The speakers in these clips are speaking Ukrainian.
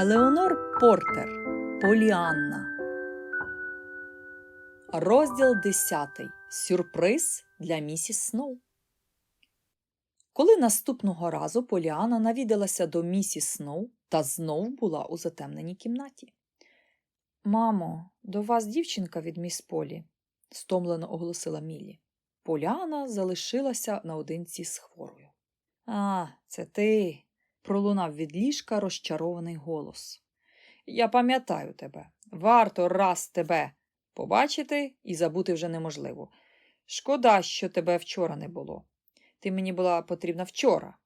Елеонор Портер Поліанна. Розділ 10. Сюрприз для місіс Сноу. Коли наступного разу Поліана навідалася до місіс Сноу та знов була у затемненій кімнаті. Мамо, до вас дівчинка від міс Полі, стомлено оголосила Мілі. Поліана залишилася наодинці з хворою. А, це ти. Пролунав від ліжка розчарований голос. Я пам'ятаю тебе. Варто раз тебе побачити і забути вже неможливо. Шкода, що тебе вчора не було. Ти мені була потрібна вчора.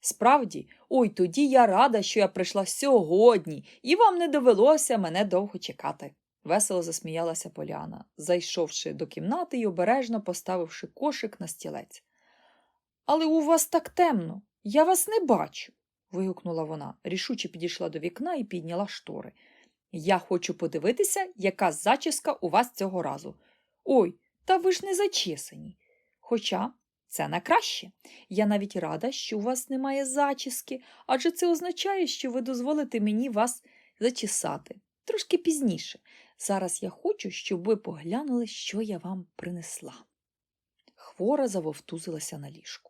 Справді, ой, тоді я рада, що я прийшла сьогодні, і вам не довелося мене довго чекати. Весело засміялася Поляна, зайшовши до кімнати і обережно поставивши кошик на стілець. Але у вас так темно, я вас не бачу. Вигукнула вона, рішуче підійшла до вікна і підняла штори. Я хочу подивитися, яка зачіска у вас цього разу. Ой, та ви ж не зачесані. Хоча це на краще. Я навіть рада, що у вас немає зачіски, адже це означає, що ви дозволите мені вас зачесати. Трошки пізніше. Зараз я хочу, щоб ви поглянули, що я вам принесла. Хвора завовтузилася на ліжку.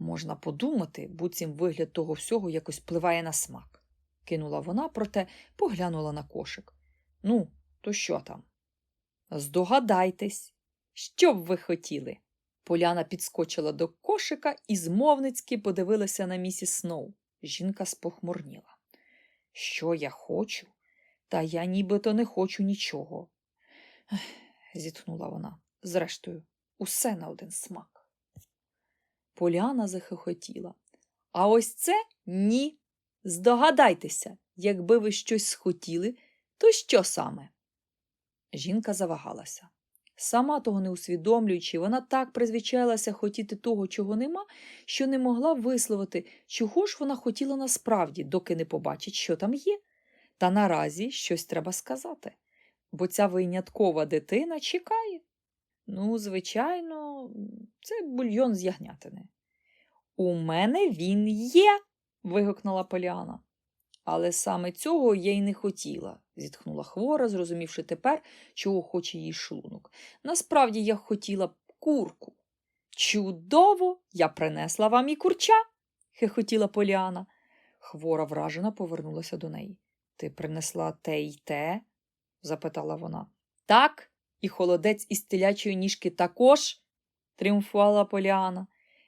Можна подумати, буцім вигляд того всього якось впливає на смак, кинула вона, проте поглянула на кошик. Ну, то що там? Здогадайтесь, що б ви хотіли? Поляна підскочила до кошика і змовницьки подивилася на місіс Сноу. Жінка спохмурніла. Що я хочу? Та я нібито не хочу нічого. Зітхнула вона. Зрештою, усе на один смак. Поляна захихотіла. А ось це ні. Здогадайтеся, якби ви щось схотіли, то що саме? Жінка завагалася. Сама того не усвідомлюючи, вона так призвичайлася хотіти того, чого нема, що не могла висловити, чого ж вона хотіла насправді, доки не побачить, що там є. Та наразі щось треба сказати, бо ця виняткова дитина чекає. Ну, звичайно, це бульйон з ягнятини. У мене він є. вигукнула Поліана. Але саме цього я й не хотіла, зітхнула хвора, зрозумівши тепер, чого хоче її шлунок. Насправді я хотіла б курку. Чудово, я принесла вам і курча, хихотіла Поліана. Хвора вражена повернулася до неї. Ти принесла те й те? запитала вона. Так, і холодець із телячої ніжки також, тріумфувала Поліана.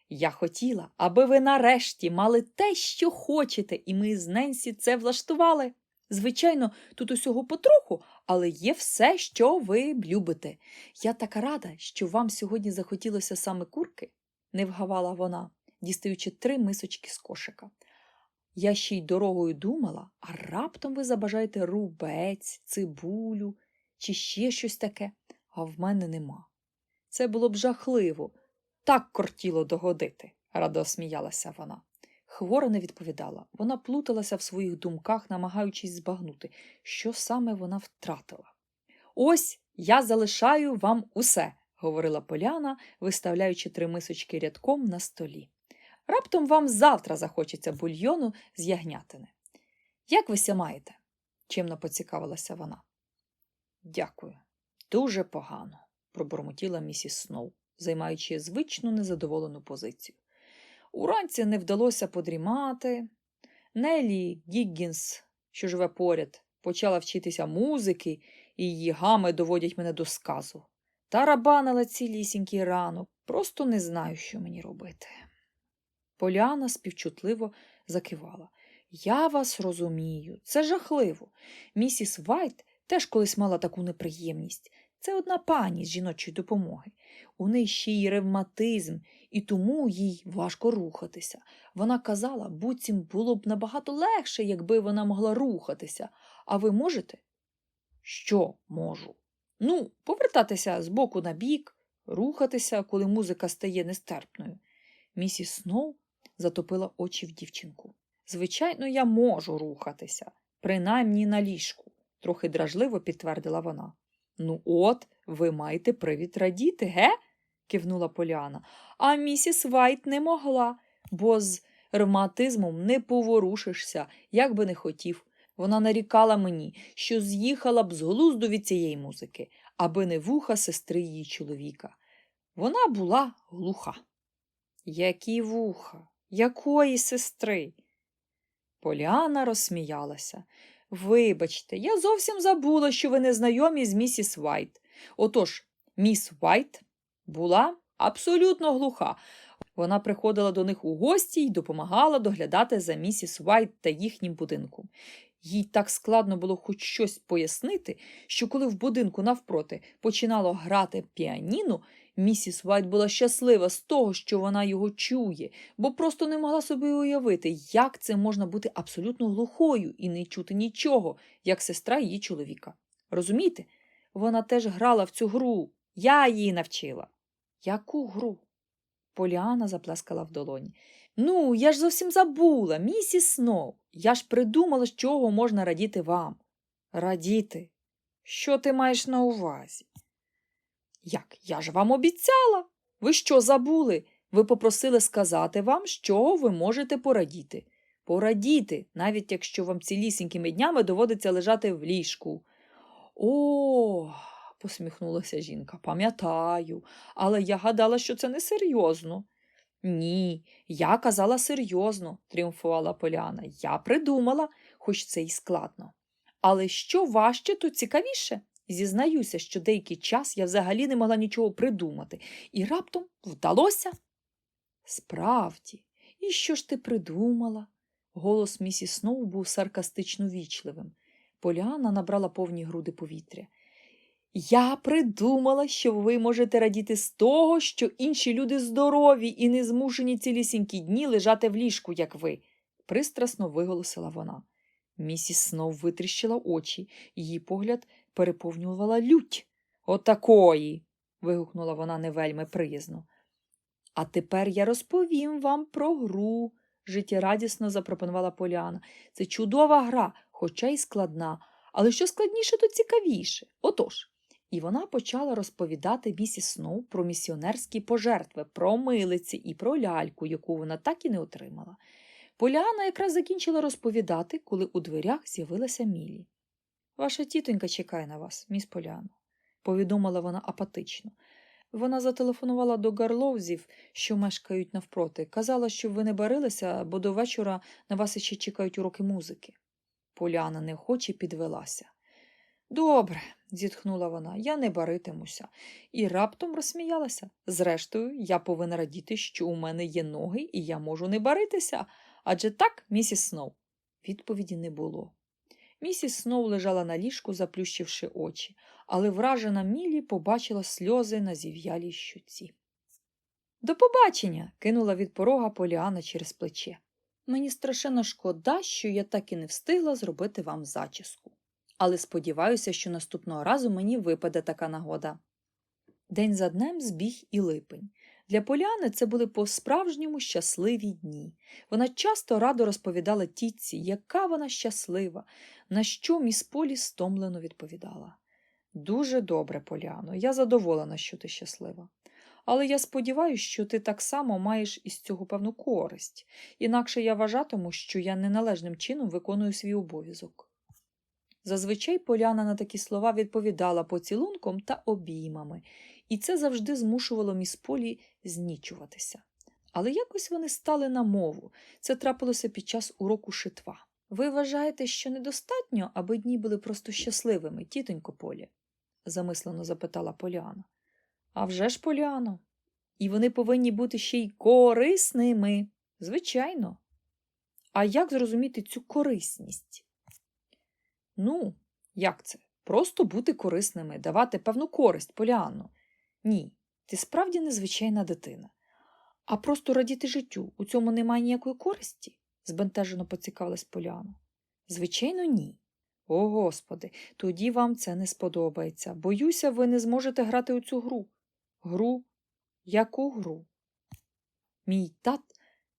Я хотіла, аби ви нарешті мали те, що хочете, і ми з Ненсі це влаштували. Звичайно, тут усього потроху, але є все, що ви любите. Я така рада, що вам сьогодні захотілося саме курки, не вгавала вона, дістаючи три мисочки з кошика. Я ще й дорогою думала, а раптом ви забажаєте рубець, цибулю чи ще щось таке, а в мене нема. Це було б жахливо. Так кортіло догодити, радо сміялася вона. Хвора не відповідала. Вона плуталася в своїх думках, намагаючись збагнути, що саме вона втратила. Ось я залишаю вам усе, говорила Поляна, виставляючи три мисочки рядком на столі. Раптом вам завтра захочеться бульйону з ягнятини. Як ви ся маєте? чимно поцікавилася вона. Дякую. Дуже погано, пробурмотіла місіс Сноу, займаючи звичну незадоволену позицію. Уранці не вдалося подрімати. Нелі Гіггінс, що живе поряд, почала вчитися музики, і її гами доводять мене до сказу. Тарабанила цілісінький ранок, просто не знаю, що мені робити. Поляна співчутливо закивала. Я вас розумію, це жахливо. Місіс Вайт теж колись мала таку неприємність. Це одна пані з жіночої допомоги. У неї ще й ревматизм, і тому їй важко рухатися. Вона казала, буцім було б набагато легше, якби вона могла рухатися. А ви можете? Що можу? Ну, повертатися з боку на бік, рухатися, коли музика стає нестерпною. Місіс Сноу затопила очі в дівчинку. Звичайно, я можу рухатися, принаймні на ліжку, трохи дражливо підтвердила вона. Ну, от, ви маєте привід радіти, ге? кивнула Поліана. А місіс Вайт не могла, бо з ревматизмом не поворушишся, як би не хотів. Вона нарікала мені, що з'їхала б з глузду від цієї музики, аби не вуха сестри її чоловіка. Вона була глуха. Які вуха? Якої сестри? Поліана розсміялася. Вибачте, я зовсім забула, що ви не знайомі з місіс Вайт. Отож, міс Вайт була абсолютно глуха. Вона приходила до них у гості і допомагала доглядати за місіс Вайт та їхнім будинком. Їй так складно було хоч щось пояснити, що коли в будинку навпроти починало грати піаніно, місіс Вайт була щаслива з того, що вона його чує, бо просто не могла собі уявити, як це можна бути абсолютно глухою і не чути нічого, як сестра її чоловіка. Розумієте? Вона теж грала в цю гру. Я її навчила. Яку гру? Поліана заплескала в долоні. Ну, я ж зовсім забула, місіс Сноу. Я ж придумала, з чого можна радіти вам. Радіти? Що ти маєш на увазі? Як? Я ж вам обіцяла. Ви що забули? Ви попросили сказати вам, з чого ви можете порадіти. Порадіти, навіть якщо вам цілісінькими днями доводиться лежати в ліжку. О, посміхнулася жінка, пам'ятаю, але я гадала, що це несерйозно. Ні, я казала серйозно, тріумфувала Поляна. Я придумала, хоч це й складно. Але що важче, то цікавіше. Зізнаюся, що деякий час я взагалі не могла нічого придумати, і раптом вдалося. Справді, і що ж ти придумала? Голос місіс Сноу був саркастично вічливим. Поляна набрала повні груди повітря. Я придумала, що ви можете радіти з того, що інші люди здорові і не змушені цілісінькі дні лежати в ліжку, як ви, пристрасно виголосила вона. Місіс Сноу витріщила очі, її погляд переповнювала лють. Отакої. вигукнула вона не вельми приязно. А тепер я розповім вам про гру, життєрадісно запропонувала Поляна. Це чудова гра, хоча й складна, але що складніше, то цікавіше. Отож. І вона почала розповідати місіс Сноу про місіонерські пожертви, про милиці і про ляльку, яку вона так і не отримала. Поляна якраз закінчила розповідати, коли у дверях з'явилася Мілі. Ваша тітонька чекає на вас, міс Поляно, повідомила вона апатично. Вона зателефонувала до гарловзів, що мешкають навпроти. Казала, щоб ви не барилися, бо до вечора на вас іще чекають уроки музики. Поляна неохоче підвелася. Добре, зітхнула вона, я не баритимуся, і раптом розсміялася. Зрештою, я повинна радіти, що у мене є ноги, і я можу не баритися. Адже так, місіс Сноу. Відповіді не було. Місіс Сноу лежала на ліжку, заплющивши очі, але вражена Мілі побачила сльози на зів'ялій щуці. До побачення. кинула від порога Поліана через плече. Мені страшенно шкода, що я так і не встигла зробити вам зачіску. Але сподіваюся, що наступного разу мені випаде така нагода. День за днем збіг і липень. Для Поляни це були по-справжньому щасливі дні. Вона часто радо розповідала тітці, яка вона щаслива, на що міс Полі стомлено відповідала. Дуже добре, Поляно, я задоволена, що ти щаслива. Але я сподіваюся, що ти так само маєш із цього певну користь, інакше я вважатиму, що я неналежним чином виконую свій обов'язок. Зазвичай Поляна на такі слова відповідала поцілунком та обіймами, і це завжди змушувало міс Полі знічуватися. Але якось вони стали на мову. Це трапилося під час уроку шитва. Ви вважаєте, що недостатньо, аби дні були просто щасливими, тітонько Полі? замислено запитала Поліана. «А вже ж, Поліано, і вони повинні бути ще й корисними. Звичайно. А як зрозуміти цю корисність? Ну, як це? Просто бути корисними, давати певну користь, Поліанно. Ні, ти справді незвичайна дитина. А просто радіти життю у цьому немає ніякої користі? збентежено поцікавилась Поляна. Звичайно, ні. О, Господи, тоді вам це не сподобається. Боюся, ви не зможете грати у цю гру. Гру? Яку гру? Мій тат.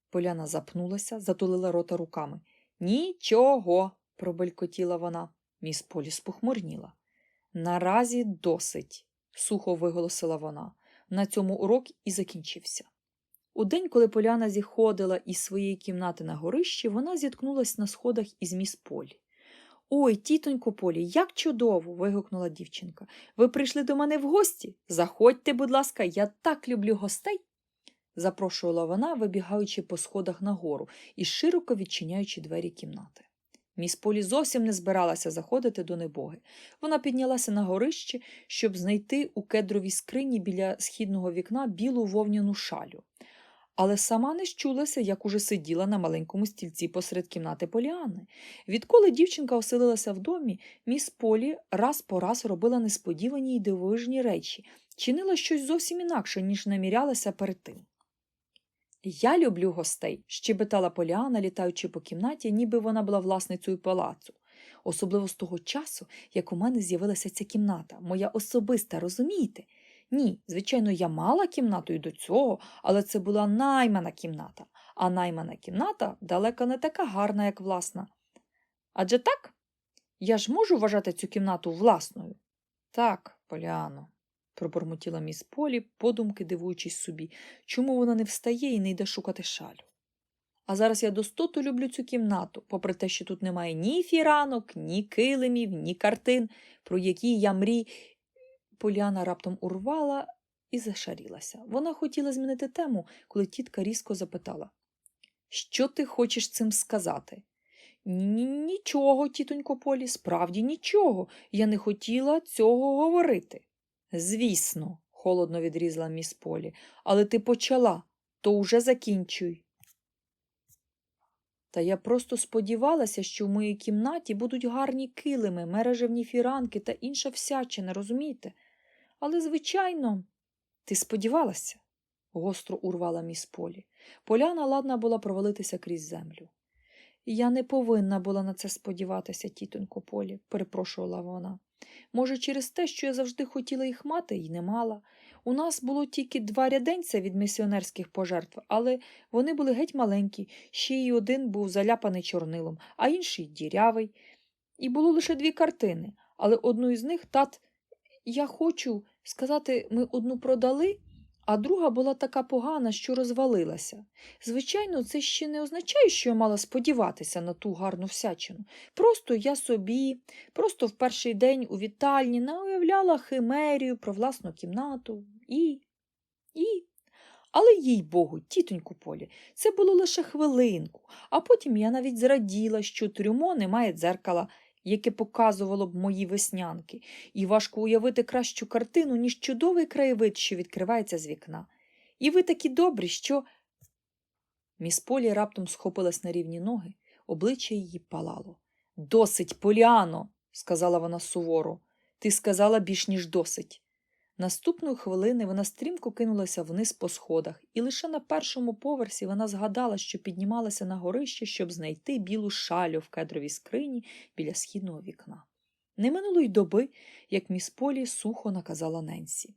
Поляна запнулася, затулила рота руками. Нічого, пробелькотіла вона. Міс Полі спохмурніла. Наразі досить, сухо виголосила вона. На цьому урок і закінчився. У день, коли Поляна зіходила із своєї кімнати на горищі, вона зіткнулася на сходах із міс Полі. Ой, тітонько Полі, як чудово. вигукнула дівчинка. Ви прийшли до мене в гості? Заходьте, будь ласка, я так люблю гостей. запрошувала вона, вибігаючи по сходах нагору і широко відчиняючи двері кімнати. Міс Полі зовсім не збиралася заходити до небоги. Вона піднялася на горище, щоб знайти у кедровій скрині біля східного вікна білу вовняну шалю. Але сама не щулася, як уже сиділа на маленькому стільці посеред кімнати Поліани. Відколи дівчинка оселилася в домі, міс Полі раз по раз робила несподівані й дивовижні речі, чинила щось зовсім інакше, ніж намірялася перед тим. Я люблю гостей, щебетала Поліана, літаючи по кімнаті, ніби вона була власницею палацу. Особливо з того часу, як у мене з'явилася ця кімната, моя особиста, розумієте? Ні, звичайно, я мала кімнату і до цього, але це була наймана кімната, а наймана кімната далеко не така гарна, як власна. Адже так? Я ж можу вважати цю кімнату власною? Так, Поліано, пробормотіла міс Полі, подумки дивуючись собі, чому вона не встає і не йде шукати шалю. А зараз я достоту люблю цю кімнату, попри те, що тут немає ні фіранок, ні килимів, ні картин, про які я мрій. Поляна раптом урвала і зашарілася. Вона хотіла змінити тему, коли тітка різко запитала Що ти хочеш цим сказати? Нічого, тітонько Полі, справді нічого. Я не хотіла цього говорити. Звісно, холодно відрізала міс Полі, але ти почала, то уже закінчуй. Та я просто сподівалася, що в моїй кімнаті будуть гарні килими, мережевні фіранки та інша всячина, розумієте? Але, звичайно, ти сподівалася, гостро урвала міс Полі. Поляна ладна була провалитися крізь землю. Я не повинна була на це сподіватися, тітонько Полі, перепрошувала вона. Може, через те, що я завжди хотіла їх мати і не мала. У нас було тільки два ряденця від місіонерських пожертв, але вони були геть маленькі, ще й один був заляпаний чорнилом, а інший дірявий. І було лише дві картини, але одну із них тат. Я хочу сказати, ми одну продали, а друга була така погана, що розвалилася. Звичайно, це ще не означає, що я мала сподіватися на ту гарну всячину. Просто я собі, просто в перший день у вітальні науявляла химерію про власну кімнату і. і. Але, їй Богу, тітоньку Полі, це було лише хвилинку, а потім я навіть зраділа, що трюмо не має дзеркала, яке показувало б мої веснянки, і важко уявити кращу картину, ніж чудовий краєвид, що відкривається з вікна. І ви такі добрі, що. Міс Полі раптом схопилась на рівні ноги, обличчя її палало. Досить, Поліано, сказала вона суворо. Ти сказала більш ніж досить. Наступної хвилини вона стрімко кинулася вниз по сходах, і лише на першому поверсі вона згадала, що піднімалася на горище, щоб знайти білу шалю в кедровій скрині біля східного вікна. Не минуло й доби, як міс Полі сухо наказала Ненсі.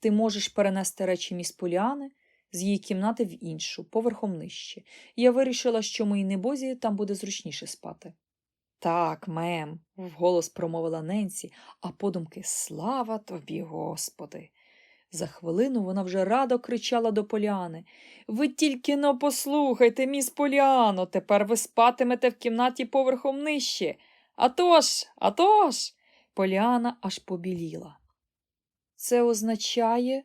Ти можеш перенести речі міс Поліани з її кімнати в іншу, поверхом нижче. Я вирішила, що моїй небозі там буде зручніше спати. Так, мем, вголос промовила Ненсі, а подумки слава тобі, Господи. За хвилину вона вже радо кричала до Поліани. Ви тільки но послухайте, міс Поліано, тепер ви спатимете в кімнаті поверхом нижче. А тож, а тож!» Поліана аж побіліла. Це означає.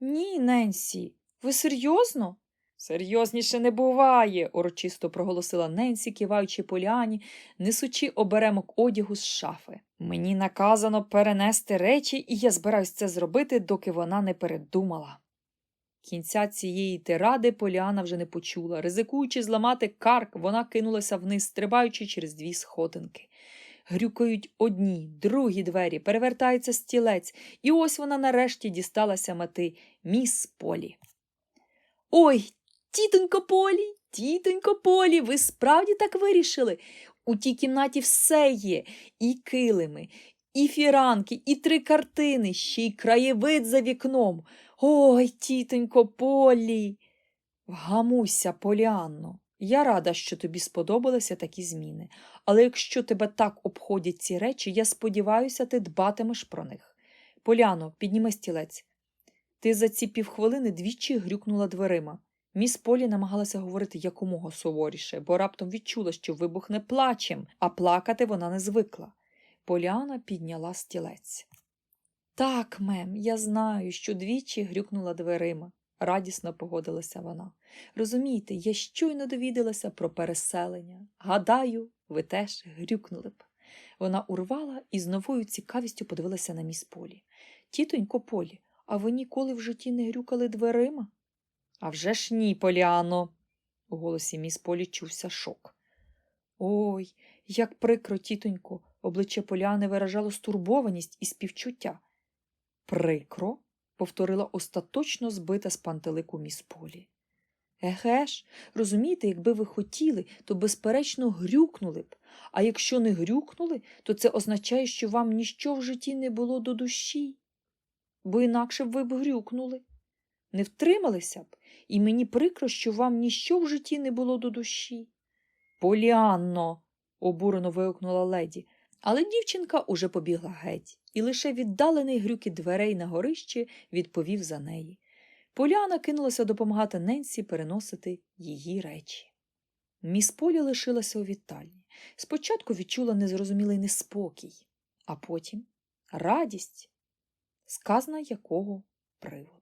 Ні, Ненсі, ви серйозно? Серйозніше не буває, урочисто проголосила Ненсі, киваючи Поліані, несучи оберемок одягу з шафи. Мені наказано перенести речі, і я збираюсь це зробити, доки вона не передумала. Кінця цієї тиради Поліана вже не почула. Ризикуючи зламати карк, вона кинулася вниз, стрибаючи через дві сходинки. Грюкають одні, другі двері, перевертається стілець, і ось вона нарешті дісталася мети міс Полі. Ой, тітонько Полі, тітонько Полі, ви справді так вирішили? У тій кімнаті все є, і килими, і фіранки, і три картини, ще й краєвид за вікном. Ой, тітонько Полі. Вгамуйся, Поліанно. Я рада, що тобі сподобалися такі зміни, але якщо тебе так обходять ці речі, я сподіваюся, ти дбатимеш про них. Поляно, підніми стілець. Ти за ці півхвилини двічі грюкнула дверима. Міс Полі намагалася говорити якомога суворіше, бо раптом відчула, що вибухне плачем, а плакати вона не звикла. Поліана підняла стілець. Так, мем, я знаю, що двічі грюкнула дверима, радісно погодилася вона. Розумієте, я щойно довідалася про переселення. Гадаю, ви теж грюкнули б. Вона урвала і з новою цікавістю подивилася на міс Полі. Тітонько Полі, а ви ніколи в житті не грюкали дверима? А вже ж ні, Поліано. У голосі міс Полі чувся шок. Ой, як прикро, тітонько, обличчя Поліани виражало стурбованість і співчуття. Прикро? повторила остаточно збита з пантелику міс Полі. Еге ж, розумієте, якби ви хотіли, то безперечно грюкнули б. А якщо не грюкнули, то це означає, що вам ніщо в житті не було до душі. Бо інакше б ви б грюкнули. Не втрималися б, і мені прикро, що вам ніщо в житті не було до душі. Поліанно. обурено вигукнула леді, але дівчинка уже побігла геть, і лише віддалений грюкіт дверей на горищі відповів за неї. Поляна кинулася допомагати Ненсі переносити її речі. Міс Полі лишилася у вітальні. Спочатку відчула незрозумілий неспокій, а потім радість, сказна якого приводу.